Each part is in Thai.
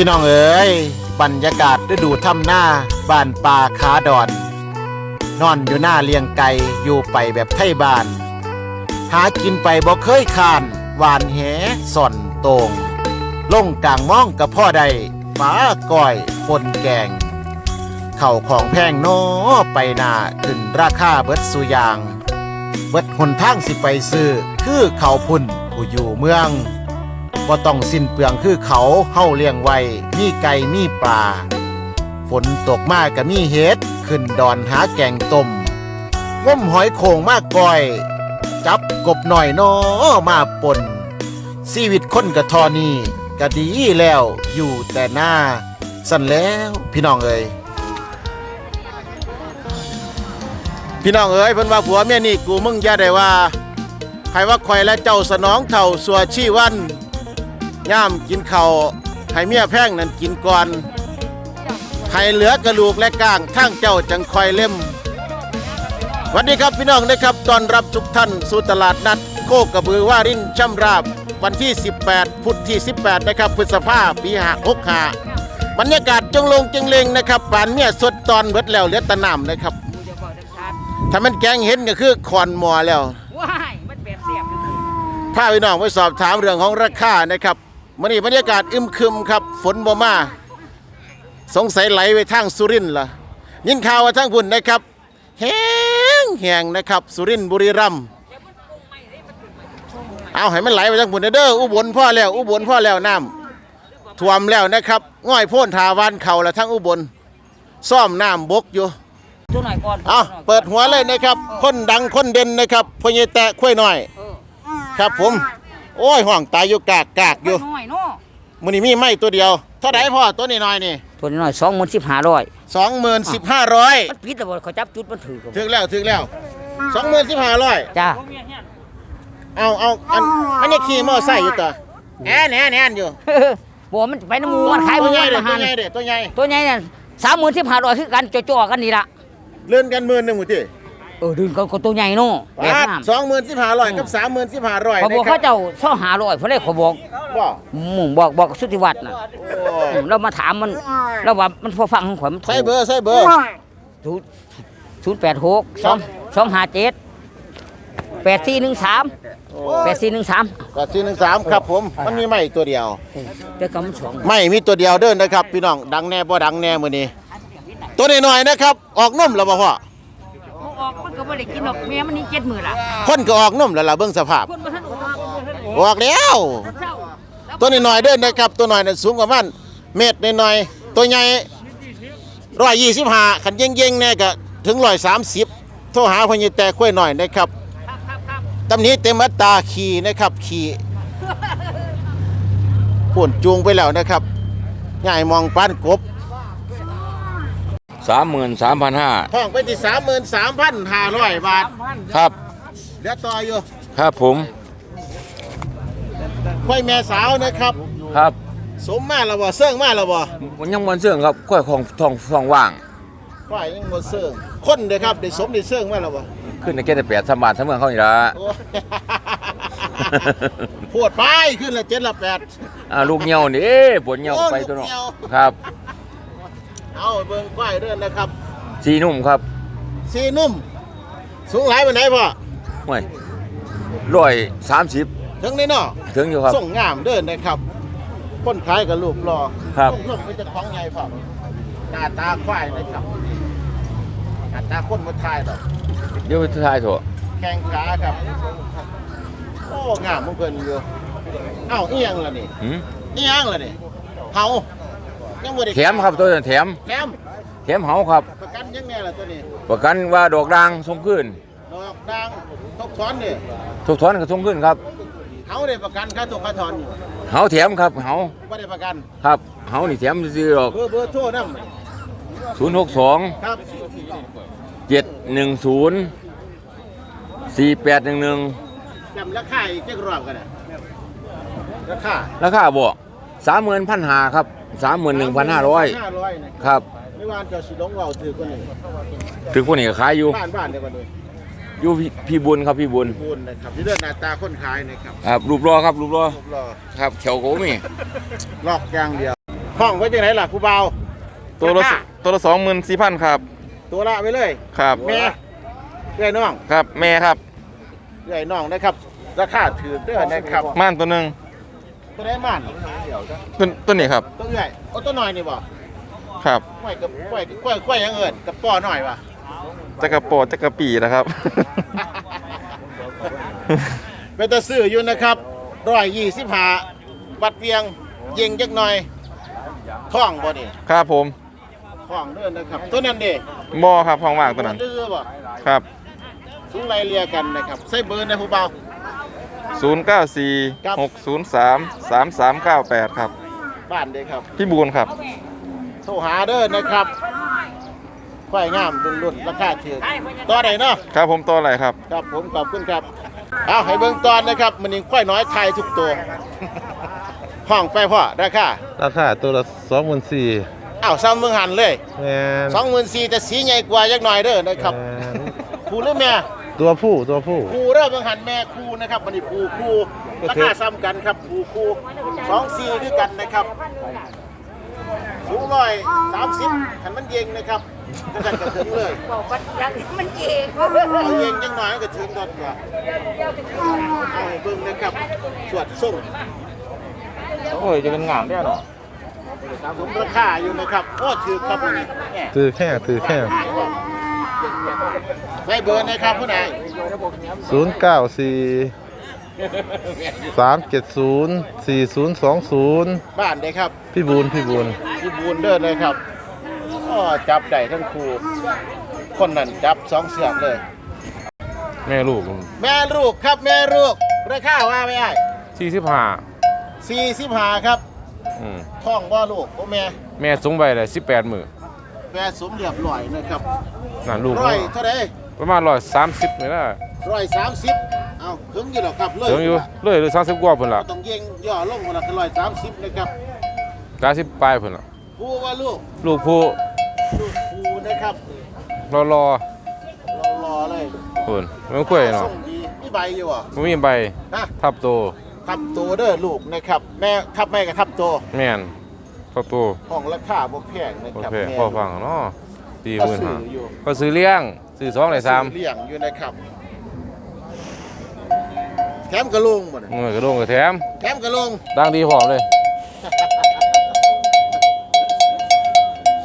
พี่น้องเอ๋ยบรรยากาศฤดูทำหน้าบ้านป่าขาดอน นอนอยู่หน้าเลียงไก่อยู่ไปแบบไทยบ้าน หากินไปบ่เคยคานหวานแหส่อนโตงลงกลางม่องกับพ่อใดฟ้าก้อยปนแกง เข่าของแพงโนไปนาขึ้นราคาเบิดสุยาง เบิดหนทางสิไปซื้อคือเขาพุ่นผู้อยู่เมือง บ่ต้องสิ้นเปลืองคือเขาเฮาเลี้ยงไว้ มีไก่มีปลา ฝนตกมากก็มีเห็ด ขึ้นดอนหาแกงต้มง้มหอยโข่งมากก่อย จับกบหน่อยนอมาปนชีวิตคนกะทอนี่ก็ดีแล้วอยู่แต่หน้า สั่นแล้วพี่น้องเอ้ยพี่น้องเอ้ยเพิ่นว่าผัวเมียนี่กูมึงอย่าได้ว่าใครว่าข่อยและเจ้าสนองเท่าสัวชีวัน ย่ามกินข้าวให้เมียแพงนั่นกินก่อนให้เหลือกระลูกและก้างทั้งเจ้าจังคอยเล่มสวัสดีครับพี่น้องนะครับตอนรับทุกท่านสู่ตลาดนัดโคกระบือว่ารินช่ำราบ วันที่ 18 พุธที่ 18 นะครับพฤษภาปีหาหกหาบรรยากาศจงลงจงเลงนะครับปานเมียสดตอนเบิดแล้วเหลือแตะน้ำนะครับกูจะบอกดังชัดถ้ามันแกงเห็นก็คือคอนหมอแล้วว้ายมันแบบเสียบอยู่นี่ถ้าพี่น้องไปสอบถามเรื่องของราคานะครับ มันนี้บรรยากาศอึมครึมครับ ฝนบ่มาสงสัยไหลไปทางสุรินทร์ล่ะยินข่าวว่าทางพุ่นนะครับแห้งแห้งนะครับ สุรินทร์บุรีรัมย์เอาให้มันไหลไปทางพุ่นเด้ออุบลพ่อแล้วอุบลพ่อแล้วน้ำท่วมแล้วนะครับง่อยโพ่นทาวานเข่าแล้วทั้งอุบลซ่อมน้ำบกอยู่ตัวหน่อยก่อนเอาเปิดหัวเลยนะครับ คนดังคนเด่นนะครับพญแตะค่อยหน่อยเออครับผม โอ้ยห่วงตายอยู่กากกากอยู่น้อยเนาะมือนี้มีไม่ตัวเดียว เท่าไหร่พ่อตัวนี้น้อยนี่ตัวน้อยสองหมื่นสิบห้าร้อยสองหมื่นสิบห้าร้อยมันผิดแต่ว่าเขาจับจุดมันถือกับถึงแล้วถึงแล้วสองหมื่นสิบห้าร้อยจ้าเอาเอาอันอันนี้ขี่มอไซค์อยู่ตัวแอนแอนแอนอยู่บอกมันไปน้ำหมูมันขายตัมัวนใหญ่มันเด็มาตัหัวนใหญ่เด็ตัวใหญ่ตัวใหญ่เนี่ยสามหมื่นสิบห้าร้อยคือกันจ่อๆกันนี่ละเลื่อนกันหมื่นหนึ่งหมดที่ เออดึงก็ก็ตัวใหญ่เนาะแบบบาทน้สองหมื่นสิบห้าร้อยกับสามหมื่นสิบห้าร้อยำเขาบอกเขาเจ้าเช่าหาร้อยเพราะเลยเขาบอกว่าหมุ่งบอกบอกสุทธิวัฒน์น่ะโอ้อืมเรามาถามมันเราว่ามันพอฟังของข่อยมันถูใส่กเบอร์ใส่เบอร์ศูนย์แปดหกสองสองห้าเจ็ดแปดสี่หนึ่งสามแปดสี่หนึ่งสามก็สี่หนึ่งสามครับผม มันมีไม่ตัวเดียว เดี๋ยวกำสองไม่มีตัวเดียวเดินนะครับ พี่น้อง ดังแน่บ่ดังแน่มื้อนี้ ตัวน้อยๆนะครับ ออกนมแล้วบ่พ่อ ออกมันก็ไม่ได้กินหรอกแม่มันนี่เจ็ดหมื่นละคนก็ออกนมแล้วล่ะเบิ่งสภาพ คนมาท่านออกออกแล้ว เจ้าตัวน้อยๆเดินนะครับตัวน้อยน่ะสูงประมาณเมตรน้อยๆตัวใหญ่125คันเย่งๆแน่ก็ถึง130โทรหาพญแต่ค่อยหน่อยนะครับครับครับครับตำนี้เต็มอัตราขี่นะครับขี่พ่นจูงไปแล้วนะครับง่ายมองปานกบ สามหมื่นสามพันห้าห้องไปที่33,500บาทครับเหลือต่ออยู่ครับผมค่อยแม่สาวนะครับ ครับ สมมาแล้วบ่เสื่องมาแล้วบ่มันยังมันเสื่องครับค่อยของทองทองว่างฝ่ายยังบ่เสื่องคนเด้อครับได้สมได้เสื่องมาแล้วบ่ขึ้นในเกณฑ์แปดสามบาททั้งเมืองเขานี่ละโอ้ปวดไปขึ้นละ7ละ8อ่าลูกเหี่ยวนี่ปวดเหี่ยวโอ้ไปตัวเนาะลูกเหี่ยวครับ เอาเบิ่งควายเด้อนะครับสีนุ่มครับสีนุ่ม สูงหลายปานใดพ่อห่วยร้อยสามสิบถึงได้เนาะถึงอยู่ครับ ส่งงามเด้อนะครับคนขายกับรูปรอครับลงไปจะของใหญ่พ่อหน้าตาควายนะครับหน้าตาคนบ่ทายดอกเดี๋ยวไปทายเถอะแข้งขาครับ โอ้งามของเพิ่นอยู่เอ้าอีหยังล่ะนี่หืมอีหยังล่ะนี่เฮา ยังบ่ได้แถมครับตัวนั้นแถมแถมแถมเหาครับ ประกันยังแน่ล่ะตัวนี้ประกันว่าดอกด่างส่งขึ้นดอกดังทบซ้อนนี่ทุกถอนก็ส่งขึ้นครับเฮาได้ประกันค่าตกค่าถอนอยู่เหาแถมครับเหาบ่ได้ประกันครับเหานี่แถมซื้อๆดอกเบอร์เบอร์โทรนำศูนย์หกสองครับเจ็ดหนึ่งศูนย์สี่แปดหนึ่งหนึ่งจำราคาอีกจักรอบกันน่ะราคาราคาบ่ สามหมื่นพันหาครับสามหมื่นหนึ่งพันห้าร้อย500นะครับไม่ว่าเจะสิลงเว้าถือกว่านี้ถึงพวกนี้ก็ขายอยู่บ้านบ้านเดียวกันเลยอยู่พี่พี่บุญครับพี่บุญบุญนะครับที่เลือดหน้าตาคนขายนะครับครับรูปรอครับรูปรอรูปรอครับแขวโกมีลอกอย่างเดียวห้องไว้จังไหนล่ะครูเบาตัวละราคาตัวละสองหมื่นสี่พันครับตัวละไปเลยครับแม่เรื่อยน้องครับแม่ครับเรื่อยน้องนะครับราคาถือเด้อนะครับม่านตัวหนึ่ง ตัวไหนมันตัวตัวนี้ครับตัวใหญ่โอ้ตัวน้อยนี่บ่ครับกล้วยกับกล้วยกล้วยกล้วยยังเอิญกับป้อหน่อยว่ะจักรโปรดจักรปีนะครับ เป็นตะซื้ออยู่นะครับร้อยยี่สิบห้าวัดเวียงยิงจักหน่อยท่องบ่นี่ครับผมท่องเด้อนะครับตัวนั้นเด้บอครับห้องว่างตัวนั้นดื้อบ่ครับสูงไรเรียกันนะครับใส่เบอร์นะผู้เบา 094ครับ603 3398ครับ บ้านเด้ครับพี่บูนครับ โทรหาเด้อนะครับควายงามรุ่นๆราคาถือต่อใดเนาะครับผมตัวอะไรครับ ครับผมขอบคุณครับเอาให้เบิ่งตอนนะครับมันนี่ควายน้อยไทยทุกตัว ห้องไปพ่อราคาราคาตัวละสองหมื่นสี่อ้าวซ้ำเมืองหันเลยแมนสองหมื่นสี่แต่สีใหญ่กว่าจักหน่อยเด้อนะครับแม่นครูหรือแม่ ตัวผู้ตัวผู้ ครูเด้อเมืองหันแม่ครูนะครับมันนี่ครูครูราคาซ้ำกันครับครูครูสองสี่คือกันนะครับสูงร้อยสามสิบขันมันเย็งนะครับก็กันกระถึงเลยบอกว่ารักมันเองเอาเย็งจังหน่อยก็ถึงก่อนกว่าเอาให้เบิ่งนะครับสวดส่งโอ้ยจะเป็นงามได้หรอสมราคาอยู่นะครับโอ้ถือครับวันนี้แหม่ถือแค่ถือแค่ ใส่เบอร์นะครับผู้ใดศูนย์เก้าสี่สามเจ็ดศูนย์สี่ศูนย์สองศูนย์บ้านเด้ครับพี่บูนพี่บูนพี่บูนเดินเลยครับอ๋อจับได้ทั้งครูคนนั้นจับสองเสือกเลย แม่ลูกแม่ลูกครับแม่ลูกราคาว่าไม่ได้สี่สิบห้าสี่สิบห้าครับอืมท้องว่าลูกโอ้แม่ แม่สูงไปเลยสิบแปดหมื่นแม่สมเรียบร้อยนะครับ น่ะลูกร้อยเท่าไหรประมาณร้อยสามสิบเลยนะร้อยสามสิบเอาถึงอยู่หรอกครับเลยเดี๋ยวอยู่เลยหรือสามสิบกว่าเพิ่นละต้องเย่งย่อลงมาละคือร้อยสามสิบนะครับเก้าสิบปลายเพิ่นละครูว่าลูกลูกผู้ลูกครูนะครับรอรอรอรอเลยเพิ่นมันกล้วยเนาะส่งดีมีใบอยู่อะมันมีใบนะทับโตทับตัวเด้อลูกนะครับ แม่ทับแม่กับทับตัวแม่นทับโตห้องราคาบ่แพงนะโอครับเคแม่พอฟังเนาะ สี่หก็มื่นซื้อห้าอยู่ ก็ซื้อเลี้ยงซื้อสองเลยสามซื้อเลี้ยงอยู่นะครับ แถมกระลุงหมดเงินกระโดงกระแถมแถมกระลุงดังดีพร้อมเลย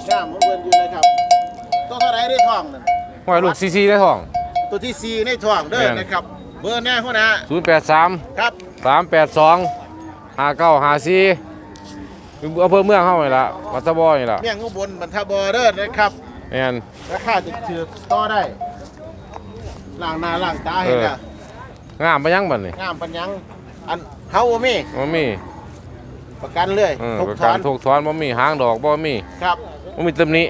งามเหมือนเพิ่นอยู่นะครับตัวเท่าไหรได้ทองนั่นห้อยลูกซีซีได้ทอง ตัวที่สี่ในทองเด้อแม่น นะครับ เบอร์แน่หัวหน้าศูนย์แปดสามครับสามแปดสองห้าเก้าห้าสี่อำเภอเมืองเข้าไปละวัดตะบอนี่ละเมี่ยงอุบลบรรทบอเด้อนะครับ แม่น ราคาจะถือต่อได้ล่างหน้าล่างตาเห็นเออ อะงามไปยังบัดนี่งามปัญญังอันเฮาบ่มีบ่มีประกันเลยเออทุกประถกัอนนถูกถอนบ่มีหางดอกบ่มีครับ บ่มีตำหนิ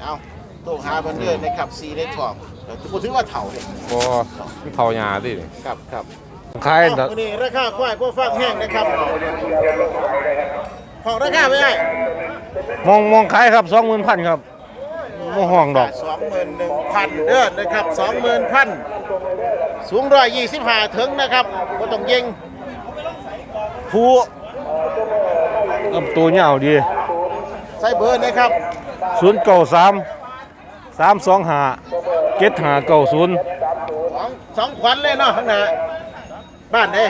เอาต้องหาเพิ่นเด้อนะครับสีในทองแต่พูดถึงว่าเถ่าเลยบ่มันเท่าหญ้าตินี่ครับครับขายเอ้าวันนี้ราคาควายพวกฟังแห้งนะครับของราคาไม่ได้มองมองขายครับ20,000ครับ บ่ห้องดอก สองหมื่นหนึ่งพันเด้อนะครับสองหมื่นพันสูงร้อยยี่สิบห้าถึงนะครับก็ต้องยิงผู้ลำตัวยาวดีใส่เบอร์นะครับ093 325 7590สองสองขวัญเลยเนาะข้างหน้าบ้านเด้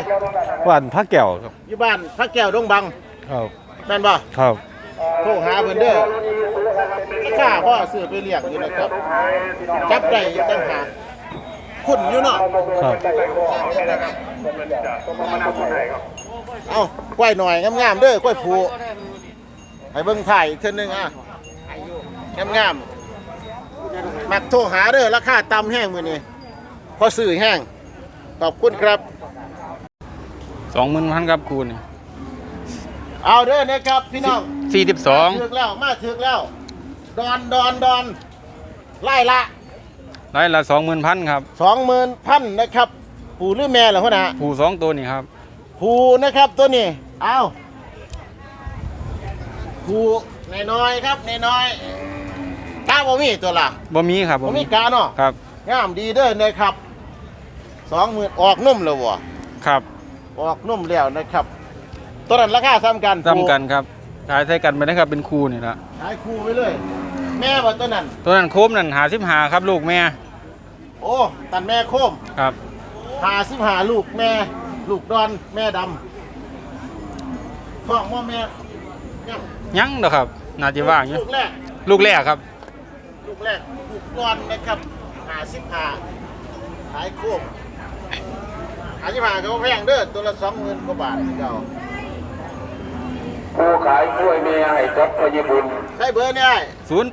บ้านพระแก้วครับอยู่บ้านพระแก้วดงบังครับแม่นบ่ครับ โทรหาเพิ่นเด้อราคาพ่อซื้อไปเลี้ยงอยู่นะครับ จับได้อยู่ตั้งหากคุณอยู่เนาะครับเอากล้วยหน่อยงามๆเด้อกล้วยผูให้เบิ่งถ่ายอีกเทื่อนึงอะงามๆมักโทรหาเด้อราคาต่ำแห้งมื้อนี้พอซื้อแห้งขอบคุณครับสองหมื่นพันครับคูณ เอาเด้อนะครับพี่น้องสี่สิบสองถึกแล้วมาถึกแล้ว ดอนดอนดอนไล่ละร้อยละสองหมื่นพันครับสองหมื่นพันนะครับ ปู่หรือแม่เหรอพ่อนะผูสองตัวนี่ครับปู่นะครับตัวนี้เอาปู่น้อยๆครับน้อยๆกาบ่มีตัวละบ่มีครับบ่มีกาเนาะครับงามดีเด้อนะครับสองหมื่นออกนุ่มแล้ววะครับ ออกนุ่มแล้วนะครับ ตัวนั้นราคาซ้ำกันจำกันครับผขายใส่กันไปนะครับเป็นคูนี่ละขายคู่ไปเลย แม่ว่าตัวนั้นตัวนั้นโคมนั่นหาสิบหาครับลูกแม่ โอ้ตันแม่โคมครับหาสิบหาลูกแม่ ลูกดอนแม่ดำท้องว่าแม่ยังยังเด้อครับน่าจะว่างอยู่ลูกแรกลูกแรกครับ ลูกแรกลูกดอนนะครับหาสิบหาขายโคมหาสิบหาเขาแพงเด้อตัวละสองหมื่นกว่าบาทเก่า ผู้ขายกล้วยเมียให้จดพยบุญใช้เบอร์เนี่ย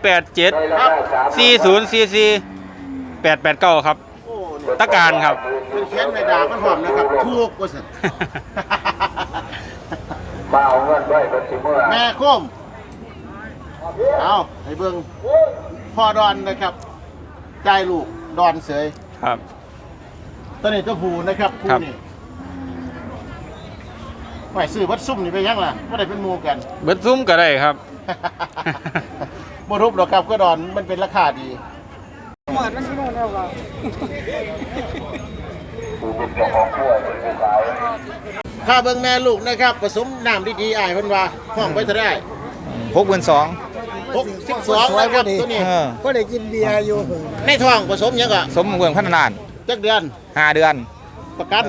087ครับ4044 889ครับ โอ้เนี่ยตะการครับเป็นเขียนในดามันหอมนะครับถูกกว่าสิมาเอาเงินด้วยเป็นสิเมื่อแม่โคมเอาให้เบิ่งพ่อดอนนะครับใจายลูกดอนเสยครับ ตัวนี้ตัวผูนะครับผูครับ นี่ ไหวซื้อวัดซุ่มนี่ไปยังล่ะว่าได้เป็นหมูกัน เบิดซุ้มก็ได้ครับ บ่รูปหรอกครับก็ดอนมันเป็นราคาดีผู้เป็นเจ้าของกล้วยเป็นผู้ขายค่าเบิ่งแม่ลูกนะครับผสมน้ำดีๆอ้ายเพิ่นว่าห้องไปเท่าได้หกหมื่นสอง62นะครับตัวนี้ ก็ได้กินเบียร์อยู่ ในท้องผสมหยังก็สมเมืองพัฒนานจักเดือนห้าเดือนประกัน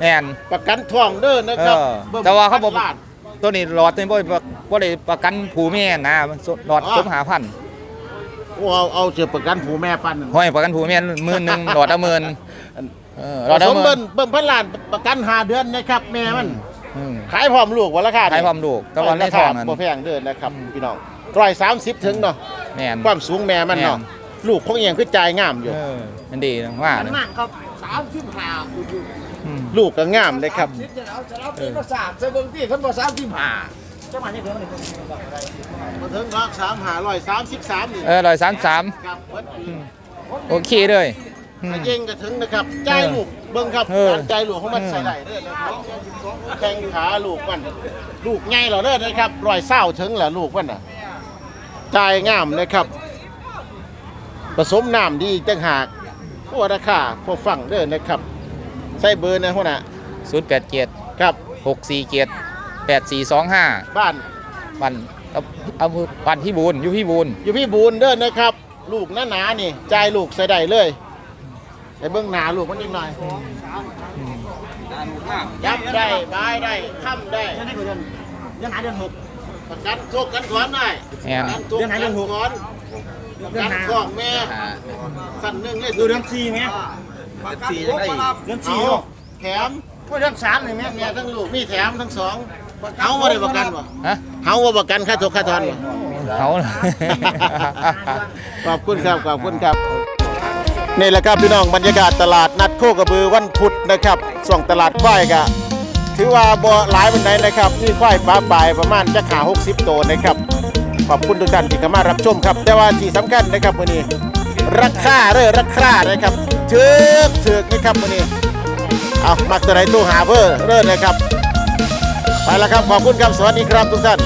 แน่นประกันท้องเด้อนะครับเออบิ่งแต่ว่าเขาบอกพันล้น ตัวนี้หลอดตัวนี้บ่ได้บ่ได้ประกันผูแม่นะมันหลอดอ๋อ สมหาพันโอ้เอาเอาเสียประกันผูแม่ปันนั่นห้อยประกันผูแม่หมื่นหนึ่งหลอดละหมื่นเออหลผอดละสมหมื่เบิ่นนเบิ่งพันล้านประกันหาเดือนนะครับแม่มัน อืมขายพร้อมลูกว่าราคาขายความลูกแต่ว่าในท้องนั้นบ่แพงเด้อนะครับพี่น้องร้อยสามสิบถึงเนาะแม่น ความสูงแม่มันเนาะแม่ ลูกของเอียงคือจ่ายงามอยู่ เออมันดีนะว่านะนั่งครับสามสิบห้าอืม ลูกก็งามเลยครับจะเออมาถึงก็สามหาร้อยสามสิบสามนี่เออร้อยสามสามครับโอเคเลยถ้าเย่งก็ถึงนะครับใจ่ายลูกเบิ่งครับเออการจ่ายลูกของมันใส่ได้เด้อนะครับแข้งขาลูกมันลูกใหญ่เหรอเด้อนะครับรอยเศร้าถึงเหรอลูกมันน่ะใจงามนะครับ ผสมน้ำดีอีกต่างหากพวกราคาพอฟังเด้อนะครับ ใส่เบอร์นะหัวหน้าศูนย์แปดเจ็ดครับ หกสี่เจ็ดแปดสี่สองห้าบ้านวันเอาเอาวันพี่บูนอยู่พี่บูนอยู่พี่บูนเด้อนะครับ ลูกหนาหนาๆนี่จ่ายลูกใส่ได้เลยไอ้เบื้องหนาลูกมันนิดหน่อยยับได้บายได้ค้ำได้ยังไงเดือนยังไงเดือนหกประกันทุกกันถอนได้แม่นประกันทุกกันถอนประกันของแม่ สั่นหนึ่งเลยดูเดือนสี่ไหม สี่ยังได้เดือนสี่แถมเดือนสามเลยแม่แม่ทั้งลูกมีแถมทั้งสองเอาว่าได้ประกันบ่ฮะเฮาว่าประกันค่าทุกค่าถอนบ่เขาขอบคุณครับขอบคุณครับนี่แหละครับพี่น้องบรรยากาศตลาดนัดโคกระบือวันพุธนะครับส่วงตลาดควายก็ถือว่าบ่หลายวันไหนนะครับมีควายปลาปลายประมาณจะขา60ตัวนะครับขอบคุณทุกท่านที่เข้ามารับชมครับ แต่ว่าที่สำคัญนะครับวันนี้ ราคาเด้อราคานะครับเถือกเถือกนี่ครับวันนี้เอามักตัวไหนตู้หาเบอร์เด้อนะครับ ไปแล้วครับ ขอบคุณครับ สวัสดีครับทุกท่าน